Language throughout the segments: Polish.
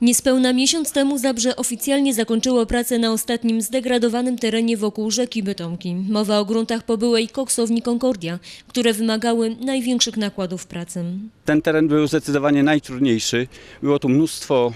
Niespełna miesiąc temu Zabrze oficjalnie zakończyło pracę na ostatnim zdegradowanym terenie wokół rzeki Bytomki. Mowa o gruntach po byłej koksowni Concordia, które wymagały największych nakładów pracy. Ten teren był zdecydowanie najtrudniejszy. Było tu mnóstwo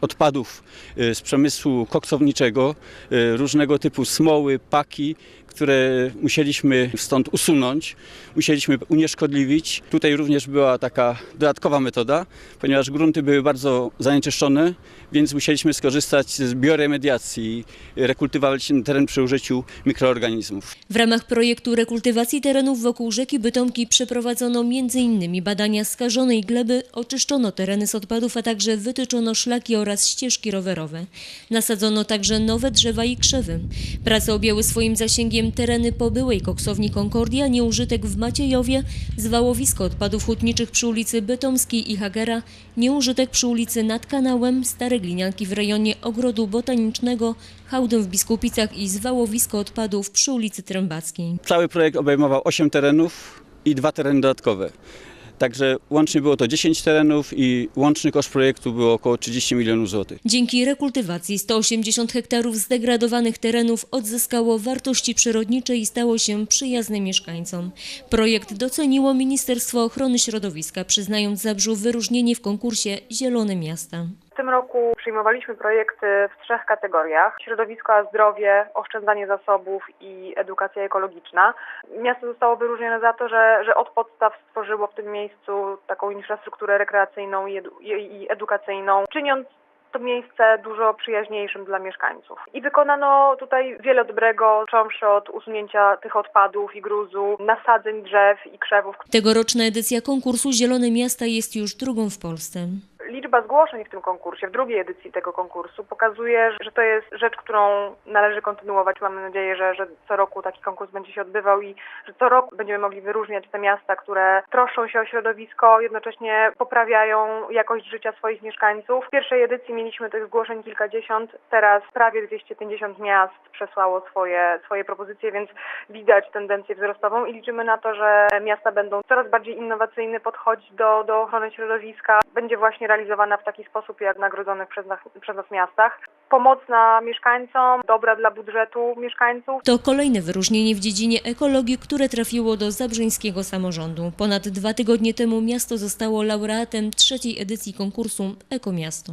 odpadów y, z przemysłu koksowniczego, y, różnego typu smoły, paki, które musieliśmy stąd usunąć, musieliśmy unieszkodliwić. Tutaj również była taka dodatkowa metoda, ponieważ grunty były bardzo zanieczyszczone, więc musieliśmy skorzystać z bioremediacji, rekultywować teren przy użyciu mikroorganizmów. W ramach projektu rekultywacji terenów wokół rzeki Bytomki przeprowadzono m.in. badania skażonej gleby, oczyszczono tereny z odpadów, a także wytyczono szlaki oraz ścieżki rowerowe. Nasadzono także nowe drzewa i krzewy. Prace objęły swoim zasięgiem tereny po byłej koksowni Concordia, nieużytek w Maciejowie, zwałowisko odpadów hutniczych przy ulicy Bytomskiej i Hagera, nieużytek przy ulicy nad kanałem, stare glinianki w rejonie Ogrodu Botanicznego, hałdę w Biskupicach i zwałowisko odpadów przy ulicy Trębackiej. Cały projekt obejmował 8 terenów i dwa tereny dodatkowe. Także łącznie było to 10 terenów i łączny koszt projektu było około 30 milionów złotych. Dzięki rekultywacji 180 hektarów zdegradowanych terenów odzyskało wartości przyrodnicze i stało się przyjazne mieszkańcom. Projekt doceniło Ministerstwo Ochrony Środowiska, przyznając Zabrzu wyróżnienie w konkursie Zielone Miasta. W tym roku przyjmowaliśmy projekty w trzech kategoriach: środowisko a zdrowie, oszczędzanie zasobów i edukacja ekologiczna. Miasto zostało wyróżnione za to, że, że od podstaw stworzyło w tym miejscu taką infrastrukturę rekreacyjną i, edu, i, edukacyjną, czyniąc to miejsce dużo przyjaźniejszym dla mieszkańców. I wykonano tutaj wiele dobrego, począwszy od usunięcia tych odpadów i gruzu, nasadzeń drzew i krzewów, Tegoroczna edycja konkursu Zielone Miasta jest już drugą w Polsce. Liczba zgłoszeń w tym konkursie, w drugiej edycji tego konkursu pokazuje, że to jest rzecz, którą należy kontynuować. Mamy nadzieję, że, że co roku taki konkurs będzie się odbywał i że co roku będziemy mogli wyróżniać te miasta, które troszczą się o środowisko, jednocześnie poprawiają jakość życia swoich mieszkańców. W pierwszej edycji mieliśmy tych zgłoszeń kilkadziesiąt, teraz prawie 250 miast przesłało swoje, swoje propozycje, więc widać tendencję wzrostową i liczymy na to, że miasta będą coraz bardziej innowacyjnie podchodzić do, do ochrony środowiska. Będzie właśnie realizowana w taki sposób, jak nagrodzonych przez nas, przez nas miastach. Pomocna mieszkańcom, dobra dla budżetu mieszkańców. To kolejne wyróżnienie w dziedzinie ekologii, które trafiło do zabrzeńskiego samorządu. Ponad dwa tygodnie temu miasto zostało laureatem trzeciej edycji konkursu Ekomiasto.